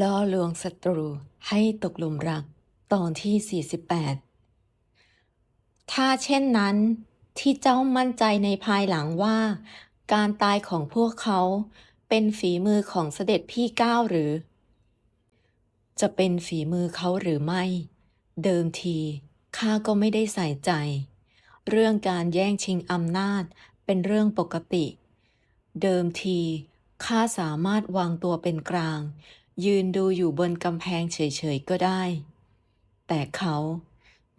ล่อลวงศัตรูให้ตกหลุมรักตอนที่ 48 ถ้าเช่นนั้นที่เจ้ามั่นใจในภายหลังว่า การตายของพวกเขาเป็นฝีมือของเสด็จพี่ก้าวหรือ จะเป็นฝีมือเขาหรือไม่ เดิมทีข้าก็ไม่ได้ใส่ใจ เรื่องการแย่งชิงอำนาจเป็นเรื่องปกติ เดิมทีข้าสามารถวางตัวเป็นกลาง ยืนดูอยู่บนกำแพงเฉยๆก็ได้ แต่เขา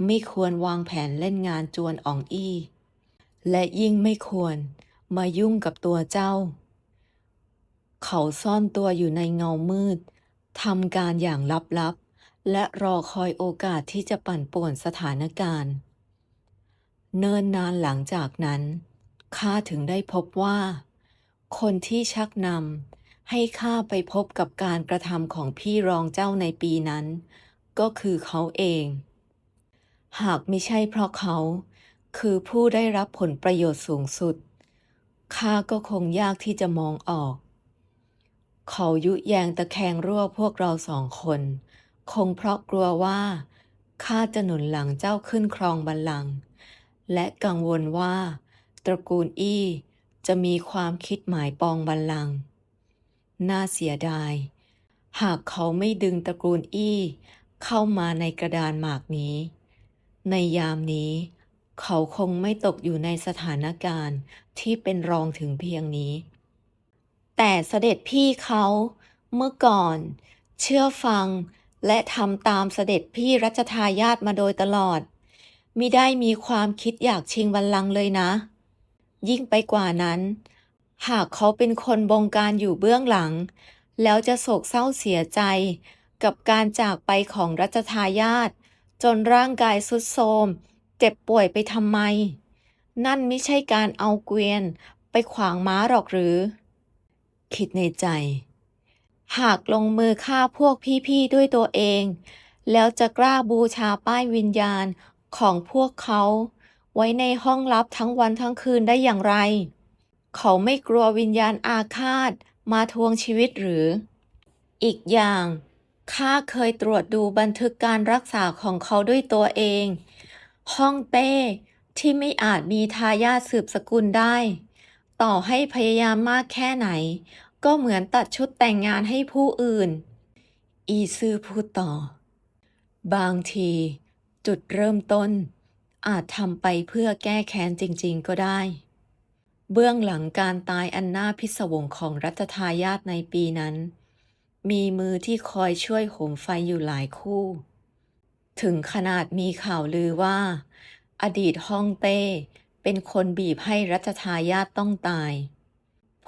ไม่ควรวางแผนเล่นงานจวนอ่องอี้ และยิ่งไม่ควรมายุ่งกับตัวเจ้า เขาซ่อนตัวอยู่ในเงามืดทำการอย่างลับๆ และรอคอยโอกาสที่จะปั่นป่วนสถานการณ์ เนิ่นนานหลังจากนั้นข้าถึงได้พบว่า คนที่ชักนำ ให้ข้าไปพบกับการกระทำของพี่รองเจ้าในปีนั้น ก็คือเขาเอง หากไม่ใช่เพราะเขา คือผู้ได้รับผลประโยชน์สูงสุด ข้าก็คงยากที่จะมองออก เขายุแยงตะแคงรั่วพวกเราสองคน คงเพราะกลัวว่าข้าจะหนุนหลังเจ้าขึ้นครองบัลลังก์และกังวลว่า ตระกูลอี้จะมีความคิดหมายปองบัลลังก์ น่าเสียดาย หากเขาไม่ดึงตระกูลอี้เข้ามาในกระดานหมากนี้ ในยามนี้ เขาคงไม่ตกอยู่ในสถานการณ์ที่เป็นรองถึงเพียงนี้ แต่เสด็จพี่เขาเมื่อก่อน เชื่อฟังและทำตามเสด็จพี่รัชทายาทมาโดยตลอดมิได้มีความคิดอยากชิงบัลลังก์เลยนะ ยิ่งไปกว่านั้น หากเขาเป็นคนบงการอยู่เบื้องหลัง แล้วจะโศกเศร้าเสียใจ กับการจากไปของรัชทายาทจนร่างกายสุดโทรมเจ็บป่วยไปทำไม นั่นไม่ใช่การเอาเกวียนไปขวางม้าหรอกหรือ คิดในใจ หากลงมือฆ่าพวกพี่ๆด้วยตัวเอง แล้วจะกล้าบูชาป้ายวิญญาณของพวกเขา ไว้ในห้องลับทั้งวันทั้งคืนได้อย่างไร เขาไม่กลัววิญญาณอาฆาตมาทวงชีวิตหรือ อีกอย่าง ข้าเคยตรวจดูบันทึกการรักษาของเขาด้วยตัวเอง ห้องเต้ที่ไม่อาจมีทายาทสืบสกุลได้ ต่อให้พยายามมากแค่ไหน ก็เหมือนตัดชุดแต่งงานให้ผู้อื่น อีซื่อพูดต่อ บางที จุดเริ่มต้น อาจทำไปเพื่อแก้แค้นจริง ๆ ก็ได้ เบื้องหลังการตายอันน่าพิศวงของรัชทายาทในปีนั้น มีมือที่คอยช่วยโหมไฟอยู่หลายคู่ ถึงขนาดมีข่าวลือว่า อดีตฮ่องเต้เป็นคนบีบให้รัชทายาทต้องตาย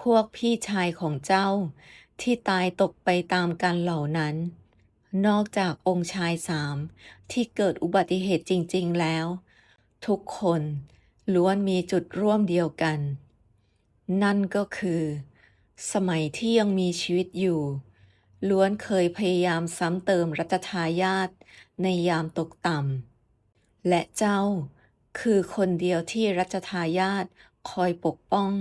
พวกพี่ชายของเจ้าที่ตายตกไปตามกันเหล่านั้น นอกจากองค์ชายสามที่เกิดอุบัติเหตุจริง ๆ แล้ว ทุกคนล้วนมีจุดร่วมเดียวกัน นั่นก็คือ สมัยที่ยังมีชีวิตอยู่ ล้วนเคยพยายามซ้ำเติมรัชทายาทในยามตกต่ำ และเจ้าคือคนเดียวที่รัชทายาทคอยปกป้อง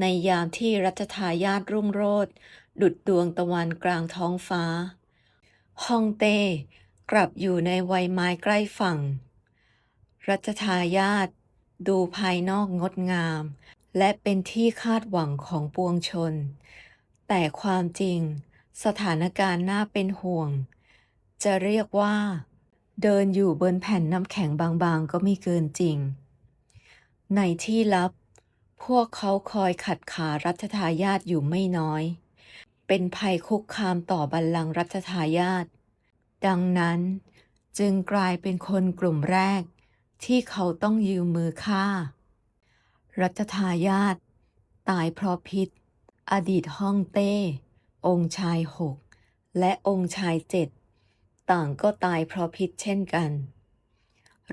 ในยามที่รัชทายาทรุ่งโรจน์ดุดดวงตะวันกลางท้องฟ้าฮองเต้กลับอยู่ในวัยไม้ใกล้ฝั่ง รัชทายาทดูภายนอกงดงาม และเป็นที่คาดหวังของปวงชน แต่ความจริงสถานการณ์น่าเป็นห่วง จะเรียกว่า เดินอยู่บนแผ่นน้ำแข็งบางๆ ก็ไม่เกินจริง ในที่ลับ พวกเขาคอยขัดขารัชทายาทอยู่ไม่น้อย เป็นภัยคุกคามต่อบัลลังก์รัชทายาทดังนั้นจึงกลายเป็นคนกลุ่มแรกที่เขาต้องยืมมือฆ่า รัชทายาทตายเพราะพิษ อดีตฮ่องเต้ องค์ชายหกและองค์ชายเจ็ดต่างก็ตายเพราะพิษเช่นกัน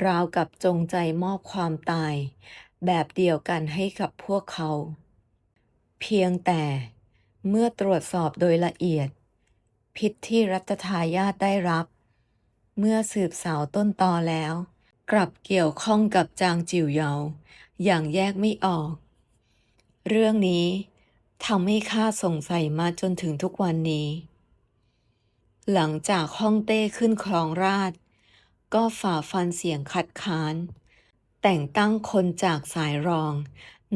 ราวกับจงใจมอบความตาย แบบเดียวกันให้กับพวกเขา เพียงแต่เมื่อตรวจสอบโดยละเอียด พิษที่รัชทายาทได้รับ เมื่อสืบสาวต้นตอแล้ว กลับเกี่ยวข้องกับจางจิ๋วเยา อย่างแยกไม่ออก เรื่องนี้ทำให้ข้าสงสัยมาจนถึงทุกวันนี้ หลังจากฮ่องเต้ขึ้นครองราช ก็ฝ่าฟันเสียงคัดค้าน แต่งตั้งคนจากสายรอง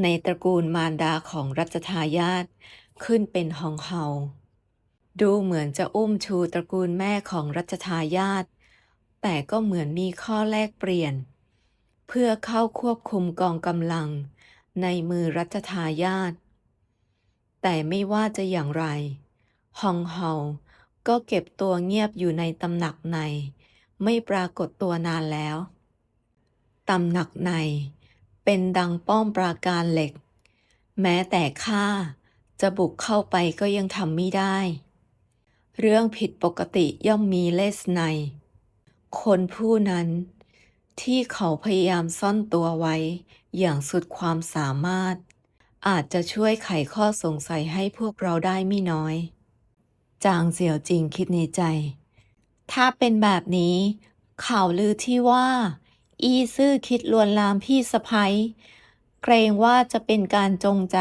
ในตระกูลมารดาของรัชทายาทขึ้นเป็นฮองเฮาดูเหมือนจะอุ้มชูตระกูลแม่ของรัชทายาทแต่ก็เหมือนมีข้อแลกเปลี่ยน เพื่อเข้าควบคุมกองกำลังในมือรัชทายาทแต่ไม่ว่าจะอย่างไร ฮองเฮาก็เก็บตัวเงียบอยู่ในตำหนักใน ไม่ปรากฏตัวนานแล้ว ตำหนักในเป็นดังป้อมปราการเหล็ก แม้แต่ข้าจะบุกเข้าไปก็ยังทำไม่ได้ เรื่องผิดปกติย่อมมีเลสใน คนผู้นั้น ที่เขาพยายามซ่อนตัวไว้ อย่างสุดความสามารถ อาจจะช่วยไขข้อสงสัยให้พวกเราได้ไม่น้อย จางเสี่ยวจริงคิดในใจ ถ้าเป็นแบบนี้ ข่าวลือที่ว่า อีซื่อคิดลวนลามพี่สะพ้ยเกรงว่าจะเป็นการจงใจ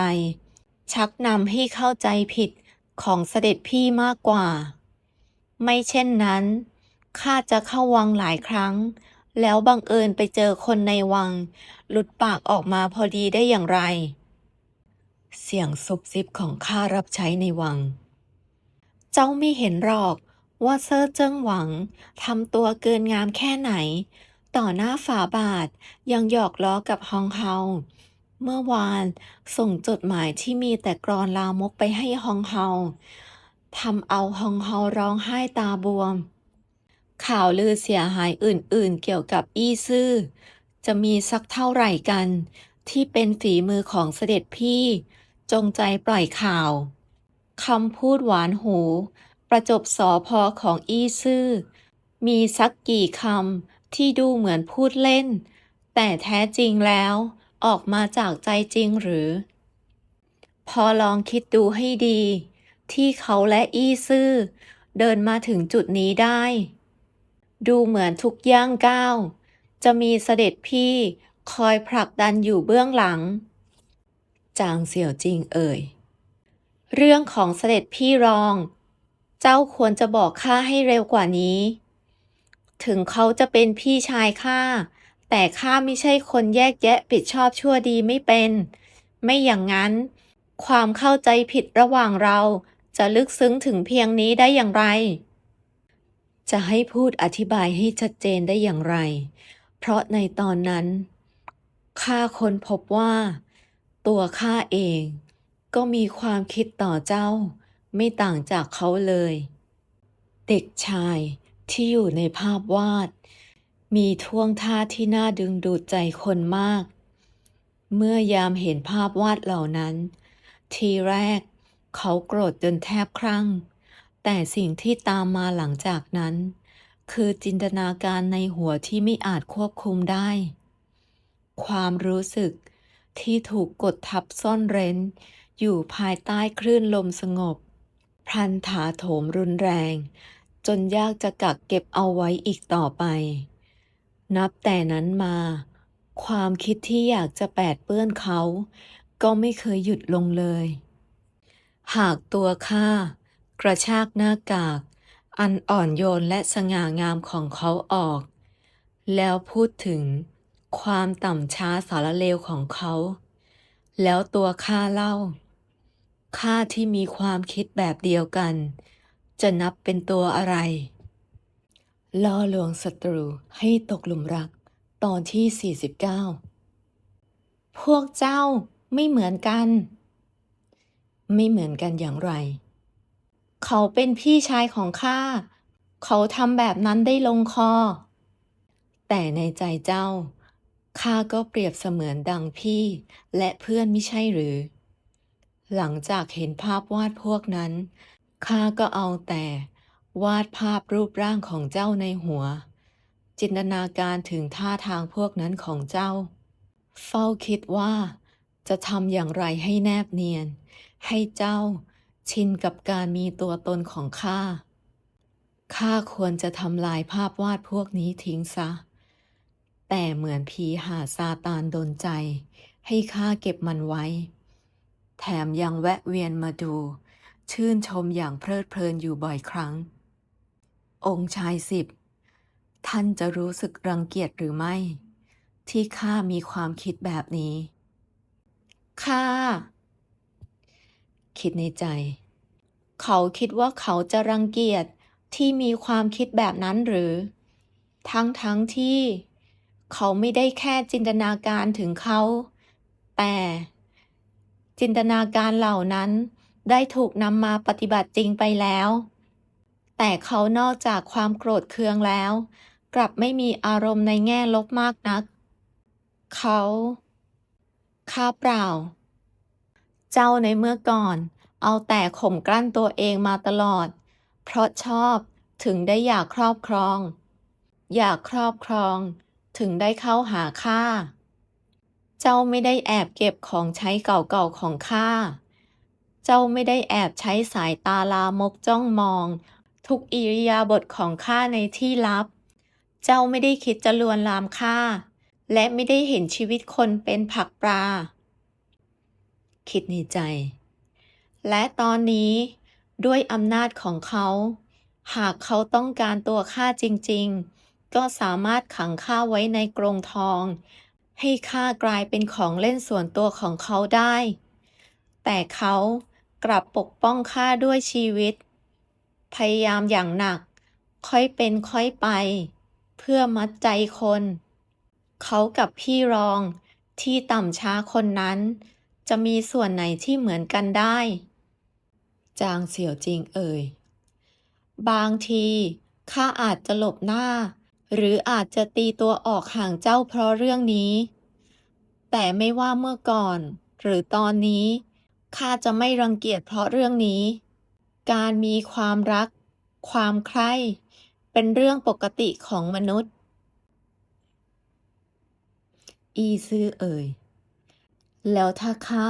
ชักนำให้เข้าใจผิดของเสด็จพี่มากกว่า ไม่เช่นนั้นข้าจะเข้าวังหลายครั้ง แล้วบังเอิญไปเจอคนในวัง หลุดปากออกมาพอดีได้อย่างไร เสียงซุบซิบของข้ารับใช้ในวัง เจ้าไม่เห็นหรอกว่าเซอร์เจิ้งหวังทำตัวเกินงามแค่ไหน ต่อหน้าฝาบาทยังหยอกล้อกับฮองเฮาเมื่อวานส่งจดหมายที่มีแต่กรอนลามกไปให้ฮองเฮาทำเอาฮองเฮาร้องไห้ตาบวม ข่าวลือเสียหายอื่นๆ เกี่ยวกับอี้ซื่อ จะมีสักเท่าไหร่กัน ที่เป็นฝีมือของเสด็จพี่ จงใจปล่อยข่าวคำพูดหวานหู ประจบสอพอของอี้ซื่อ มีสักกี่คำที่ดูเหมือนพูดเล่น แต่แท้จริงแล้วออกมาจากใจจริงหรือ พอลองคิดดูให้ดี ที่เขาและอี้ซื่อ เดินมาถึงจุดนี้ได้ ดูเหมือนทุกย่างก้าวจะมีเสด็จพี่คอยผลักดันอยู่เบื้องหลัง จางเสี่ยวจริงเอ่ย เรื่องของเสด็จพี่รอง เจ้าควรจะบอกข้าให้เร็วกว่านี้ ถึงเขาจะเป็นพี่ชายข้าแต่ข้าไม่ใช่คนแยกแยะผิดชอบชั่วดีไม่เป็น ไม่อย่างนั้น ความเข้าใจผิดระหว่างเราจะลึกซึ้งถึงเพียงนี้ได้อย่างไร จะให้พูดอธิบายให้ชัดเจนได้อย่างไร เพราะในตอนนั้นข้าค้นพบว่า ตัวข้าเอง ก็มีความคิดต่อเจ้า ไม่ต่างจากเขาเลย เด็กชายที่อยู่ในภาพวาด มีท่วงท่าที่น่าดึงดูดใจคนมาก เมื่อยามเห็นภาพวาดเหล่านั้น ทีแรกเขาโกรธจนแทบครั่ง แต่สิ่งที่ตามมาหลังจากนั้น คือจินตนาการในหัวที่ไม่อาจควบคุมได้ ความรู้สึกที่ถูกกดทับซ่อนเร้น อยู่ภายใต้คลื่นลมสงบ พลันถาโถมรุนแรง จนยากจะกักเก็บเอาไว้อีกต่อไป นับแต่นั้นมา ความคิดที่อยากจะแปดเปื้อนเขา ก็ไม่เคยหยุดลงเลย หากตัวข้า กระชากหน้ากาก อันอ่อนโยนและสง่างามของเขาออก แล้วพูดถึงความต่ำช้าสารเลวของเขา แล้วตัวข้าเล่า ข้าที่มีความคิดแบบเดียวกัน จะนับเป็นตัวอะไร ล่อลวงศัตรูให้ตกหลุมรักตอนที่ 49 พวกเจ้าไม่เหมือนกัน ไม่เหมือนกันอย่างไร เขาเป็นพี่ชายของข้า เขาทำแบบนั้นได้ลงคอ แต่ในใจเจ้า ข้าก็เปรียบเสมือนดังพี่และเพื่อนไม่ใช่หรือ หลังจากเห็นภาพวาดพวกนั้น ข้าก็เอาแต่ วาดภาพรูปร่างของเจ้าในหัว จินตนาการถึงท่าทางพวกนั้นของเจ้า เฝ้าคิดว่า จะทำอย่างไรให้แนบเนียน ให้เจ้า ชินกับการมีตัวตนของข้า ข้าควรจะทำลายภาพวาดพวกนี้ทิ้งซะ แต่เหมือนผีหาซาตานดนใจ ให้ข้าเก็บมันไว้ แถมยังแวะเวียนมาดู ชื่นชมอย่างเพลิดเพลินอยู่บ่อยครั้ง องค์ชายสิบ ท่านจะรู้สึกรังเกียจหรือไม่ ที่ข้ามีความคิดแบบนี้ ข้า คิดในใจ เขาคิดว่าเขาจะรังเกียจที่มีความคิดแบบนั้นหรือ ทั้งทั้งที่ เขาไม่ได้แค่จินตนาการถึงเขา แต่ จินตนาการเหล่านั้นได้ถูกนำมาปฏิบัติจริงไปแล้ว แต่เขานอกจากความโกรธเคืองแล้ว กลับไม่มีอารมณ์ในแง่ลบมากนัก เขา ข้าเปล่า เจ้าในเมื่อก่อน เอาแต่ข่มกลั้นตัวเองมาตลอด เพราะชอบถึงได้อยากครอบครอง อยากครอบครอง ถึงได้เข้าหาข้าเจ้าไม่ได้แอบเก็บของใช้เก่าๆของข้าเจ้าไม่ได้แอบใช้สายตาลามกจ้องมอง ทุกอิริยาบถของข้าในที่ลับ เจ้าไม่ได้คิดจะลวนลามข้าและไม่ได้เห็นชีวิตคนเป็นผักปลา คิดในใจ และตอนนี้ด้วยอำนาจของเขา หากเขาต้องการตัวข้าจริงๆ ก็สามารถขังข้าไว้ในกรงทอง ให้ข้ากลายเป็นของเล่นส่วนตัวของเขาได้ แต่เขากลับปกป้องข้าด้วยชีวิต พยายามอย่างหนัก ค่อยเป็นค่อยไป เพื่อมัดใจคน เขากับพี่รองที่ต่ำช้าคนนั้น จะมีส่วนไหนที่เหมือนกันได้ จางเสี่ยวจริงเอ่ย บางทีข้าอาจจะหลบหน้า หรืออาจจะตีตัวออกห่างเจ้าเพราะเรื่องนี้ แต่ไม่ว่าเมื่อก่อน หรือตอนนี้ข้าจะไม่รังเกียจเพราะเรื่องนี้ การมีความรัก ความใคร่ เป็นเรื่องปกติของมนุษย์ อีซื่อเอ่ย แล้วถ้าข้า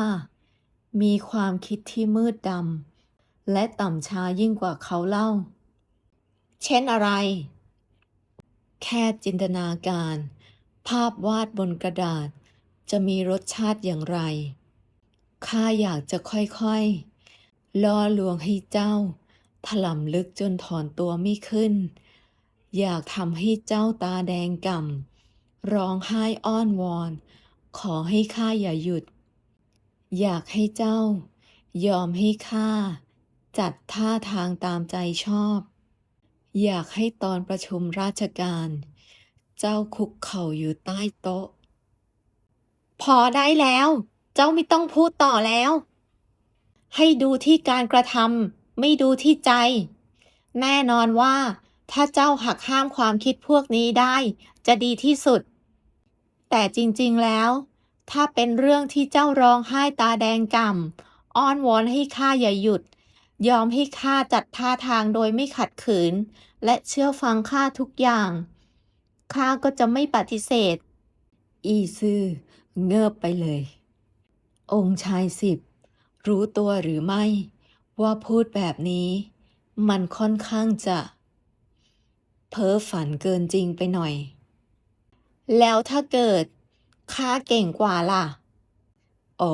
มีความคิดที่มืดดำและต่ำช้ายิ่งกว่าเขาเล่า เช่นอะไร แค่จินตนาการ ภาพวาดบนกระดาษ จะมีรสชาติอย่างไร ข้าอยากจะค่อยๆ ล่อลวงให้เจ้า ถล่ำลึกจนถอนตัวไม่ขึ้น อยากทำให้เจ้าตาแดงก่ำร้องไห้อ้อนวอน ขอให้ข้าอย่าหยุด อยากให้เจ้า ยอมให้ข้าจัดท่าทางตามใจชอบ อยากให้ตอนประชุมราชการ เจ้าคุกเข่าอยู่ใต้โต๊ะ พอได้แล้ว เจ้าไม่ต้องพูดต่อแล้ว ให้ดูที่การกระทำไม่ดูที่ใจ แน่นอนว่า ถ้าเจ้าหักห้ามความคิดพวกนี้ได้ จะดีที่สุด แต่จริงๆแล้ว ถ้าเป็นเรื่องที่เจ้าร้องไห้ตาแดงก่ำอ้อนวอนให้ข้าอย่าหยุด ยอมให้ข้าจัดท่าทางโดยไม่ขัดขืน และเชื่อฟังข้าทุกอย่างข้าก็จะไม่ปฏิเสธ อีซื่อเงือบไปเลย องค์ชายสิบ รู้ตัวหรือไม่ ว่าพูดแบบนี้ มันค่อนข้างจะ เพ้อฝันเกินจริงไปหน่อย แล้วถ้าเกิดข้าเก่งกว่าล่ะ โอ้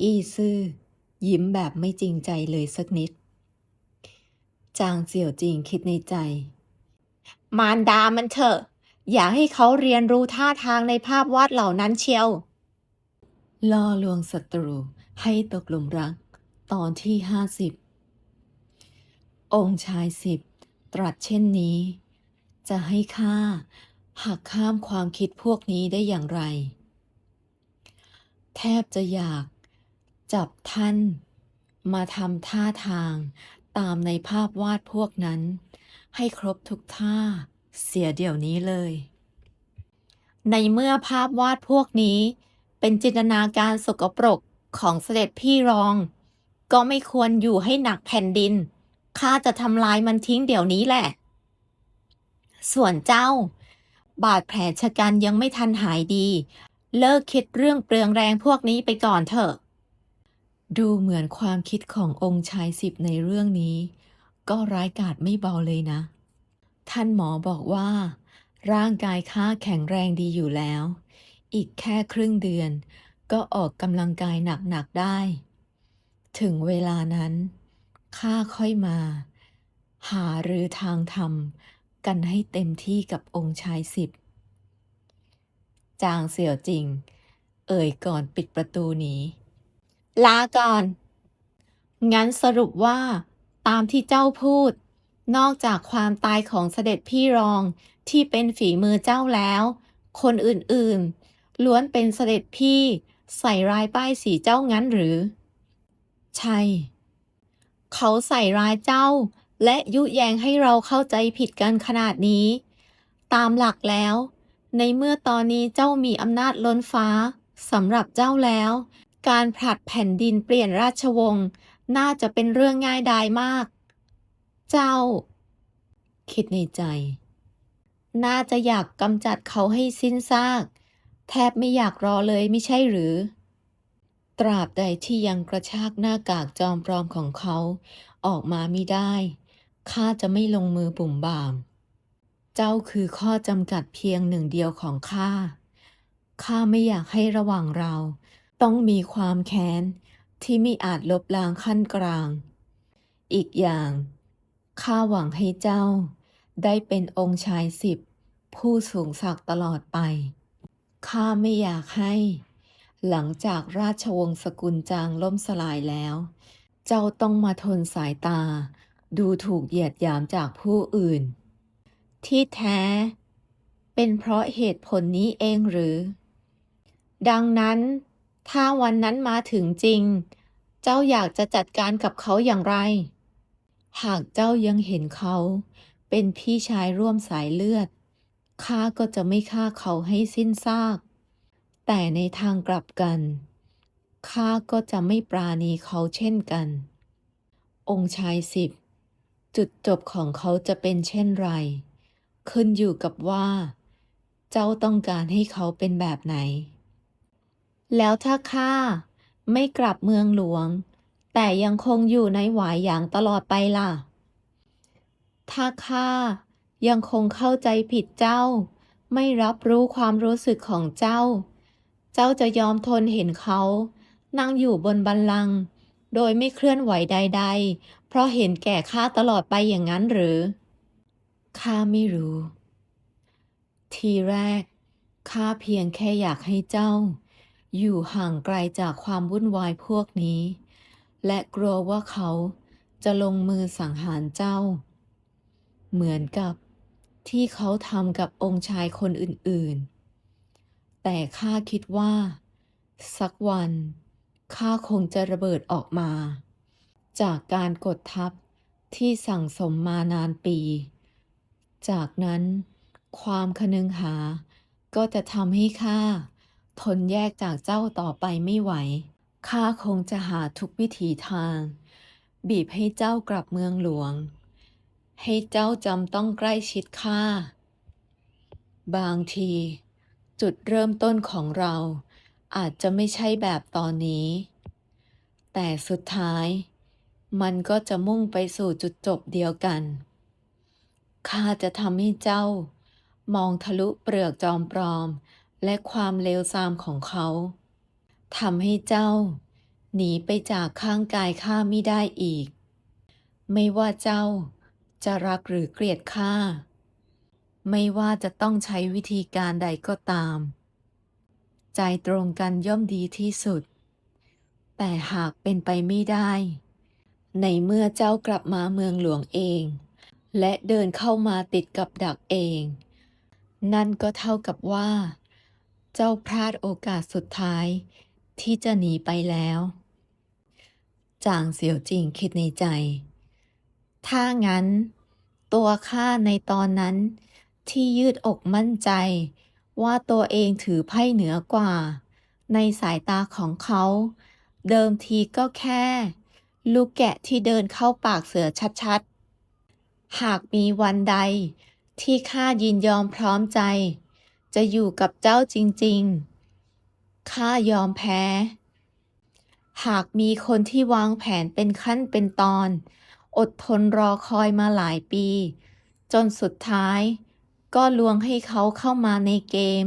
อีซื่อยิ้มแบบไม่จริงใจเลยสักนิด จางเสี่ยวจริงคิดในใจ มารดามันเถอะ อย่าให้เขาเรียนรู้ท่าทางในภาพวาดเหล่านั้นเชียว ล่อลวงศัตรูให้ตกหลุมรัก ตอนที่ห้าสิบ องค์ชายสิบตรัสเช่นนี้ จะให้ข้า หักข้ามความคิดพวกนี้ได้อย่างไร แทบจะอยากจับท่าน มาทำท่าทางตามในภาพวาดพวกนั้น ให้ครบทุกท่าเสียเดี๋ยวนี้เลย ในเมื่อภาพวาดพวกนี้ เป็นจินตนาการสกปรกของเสด็จพี่รอง ก็ไม่ควรอยู่ให้หนักแผ่นดินข้าจะทำลายมันทิ้งเดี๋ยวนี้แหละ ส่วนเจ้า บาดแผลชะกันยังไม่ทันหายดี เลิกคิดเรื่องเปลืองแรงพวกนี้ไปก่อนเถอะ ดูเหมือนความคิดขององค์ชายสิบในเรื่องนี้ ก็ร้ายกาจไม่เบาเลยนะ ท่านหมอบอกว่า ร่างกายข้าแข็งแรงดีอยู่แล้ว อีกแค่ครึ่งเดือน ก็ออกกำลังกายหนักๆได้ ถึงเวลานั้นข้าค่อยมา หาหรือทางทำ กันให้เต็มที่กับองค์ชายสิบ จางเสี่ยวจริง เอ่ยก่อนปิดประตูหนี ลาก่อน งั้นสรุปว่า ตามที่เจ้าพูด นอกจากความตายของเสด็จพี่รองที่เป็นฝีมือเจ้าแล้ว คนอื่นๆ ล้วนเป็นเสด็จพี่ใส่ร้ายป้ายสีเจ้างั้นหรือ ใช่ เขาใส่ร้ายเจ้า และยุแยงให้เราเข้าใจผิดกันขนาดนี้ ตามหลักแล้ว ในเมื่อตอนนี้เจ้ามีอำนาจล้นฟ้าสำหรับเจ้าแล้ว การผลัดแผ่นดินเปลี่ยนราชวงศ์น่าจะเป็นเรื่องง่ายดายมาก เจ้า คิดในใจ น่าจะอยากกำจัดเขาให้สิ้นซาก แทบไม่อยากรอเลยไม่ใช่หรือ ตราบใดที่ยังกระชากหน้ากากจอมปลอมของเขาออกมาไม่ได้ ข้าจะไม่ลงมือบุ่มบ่าม เจ้าคือข้อจำกัดเพียงหนึ่งเดียวของข้า ข้าไม่อยากให้ระหว่างเรา ต้องมีความแค้น ที่ไม่อาจลบล้างขั้นกลาง อีกอย่างข้าหวังให้เจ้า ได้เป็นองค์ชายสิบ ผู้สูงศักดิ์ตลอดไป ข้าไม่อยากให้ หลังจากราชวงศ์สกุลจางล่มสลายแล้ว เจ้าต้องมาทนสายตา ดูถูกเหยียดหยามจากผู้อื่น ที่แท้ เป็นเพราะเหตุผลนี้เองหรือ ดังนั้น ถ้าวันนั้นมาถึงจริง เจ้าอยากจะจัดการกับเขาอย่างไร หากเจ้ายังเห็นเขาเป็นพี่ชายร่วมสายเลือดข้าก็จะไม่ฆ่าเขาให้สิ้นซาก แต่ในทางกลับกันข้าก็จะไม่ปราณีเขาเช่นกัน องค์ชายสิบ จุดจบของเขาจะเป็นเช่นไร ขึ้นอยู่กับว่า เจ้าต้องการให้เขาเป็นแบบไหน แล้วถ้าข้าไม่กลับเมืองหลวง แต่ยังคงอยู่ในหวายหยางตลอดไปล่ะ ถ้าข้ายังคงเข้าใจผิดเจ้า ไม่รับรู้ความรู้สึกของเจ้า เจ้าจะยอมทนเห็นเขา นั่งอยู่บนบัลลังก์โดยไม่เคลื่อนไหวใดๆ เพราะเห็นแก่ข้าตลอดไปอย่างนั้นหรือ ข้าไม่รู้ ทีแรก ข้าเพียงแค่อยากให้เจ้า อยู่ห่างไกลจากความวุ่นวายพวกนี้ และกลัวว่าเขาจะลงมือสังหารเจ้า เหมือนกับที่เขาทำกับองค์ชายคนอื่นๆ แต่ข้าคิดว่า สักวันข้าคงจะระเบิดออกมา จากการกดทับที่สั่งสมมานานปี จากนั้น ความคนึงหา ก็จะทำให้ข้าทนแยกจากเจ้าต่อไปไม่ไหว ข้าคงจะหาทุกวิถีทาง บีบให้เจ้ากลับเมืองหลวง ให้เจ้าจำต้องใกล้ชิดข้า บางที จุดเริ่มต้นของเราอาจจะไม่ใช่แบบตอนนี้ แต่สุดท้าย มันก็จะมุ่งไปสู่จุดจบเดียวกัน ข้าจะทำให้เจ้า มองทะลุเปลือกจอมปลอม และความเลวทรามของเขา ทำให้เจ้า หนีไปจากข้างกายข้าไม่ได้อีก ไม่ว่าเจ้าจะรักหรือเกลียดข้า ไม่ว่าจะต้องใช้วิธีการใดก็ตาม ใจตรงกันย่อมดีที่สุด แต่หากเป็นไปไม่ได้ ในเมื่อเจ้ากลับมาเมืองหลวงเอง และเดินเข้ามาติดกับดักเอง นั่นก็เท่ากับว่า เจ้าพลาดโอกาสสุดท้าย ที่จะหนีไปแล้ว จางเสี่ยวจริงคิดในใจ ถ้างั้น ตัวข้าในตอนนั้น ที่ยืดอกมั่นใจ ว่าตัวเองถือไพ่เหนือกว่า ในสายตาของเขา เดิมทีก็แค่ ลูกแกะที่เดินเข้าปากเสือชัดๆ หากมีวันใดที่ข้ายินยอมพร้อมใจ จะอยู่กับเจ้าจริงๆ ข้ายอมแพ้ หากมีคนที่วางแผนเป็นขั้นเป็นตอน อดทนรอคอยมาหลายปี จนสุดท้าย ก็ลวงให้เขาเข้ามาในเกม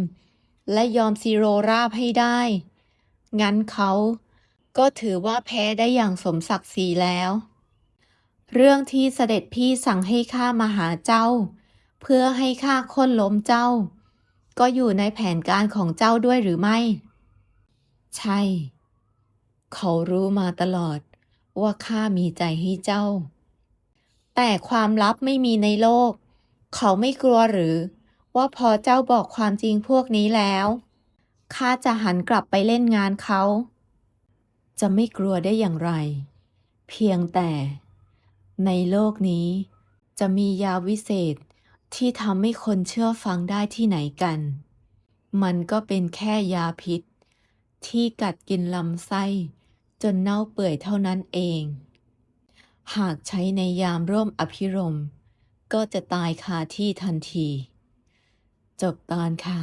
และยอมซีโรราบให้ได้ งั้นเขา ก็ถือว่าแพ้ได้อย่างสมศักดิ์ศรีแล้ว เรื่องที่เสด็จพี่สั่งให้ข้ามาหาเจ้า เพื่อให้ข้าค้นล้มเจ้า ก็อยู่ในแผนการของเจ้าด้วยหรือไม่ ใช่ เขารู้มาตลอดว่าข้ามีใจให้เจ้า แต่ความลับไม่มีในโลก เขาไม่กลัวหรือ ว่าพอเจ้าบอกความจริงพวกนี้แล้วข้าจะหันกลับไปเล่นงานเขา จะไม่กลัวได้อย่างไร เพียงแต่ ในโลกนี้ จะมียาวิเศษที่ทำให้คนเชื่อฟังได้ที่ไหนกัน มันก็เป็นแค่ยาพิษ ที่กัดกินลำไส้ จนเน่าเปื่อยเท่านั้นเอง หากใช้ในยามร่วมอภิรม ก็จะตายคาที่ทันที จบตอนค่ะ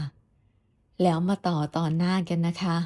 แล้วมาต่อตอนหน้ากันนะคะ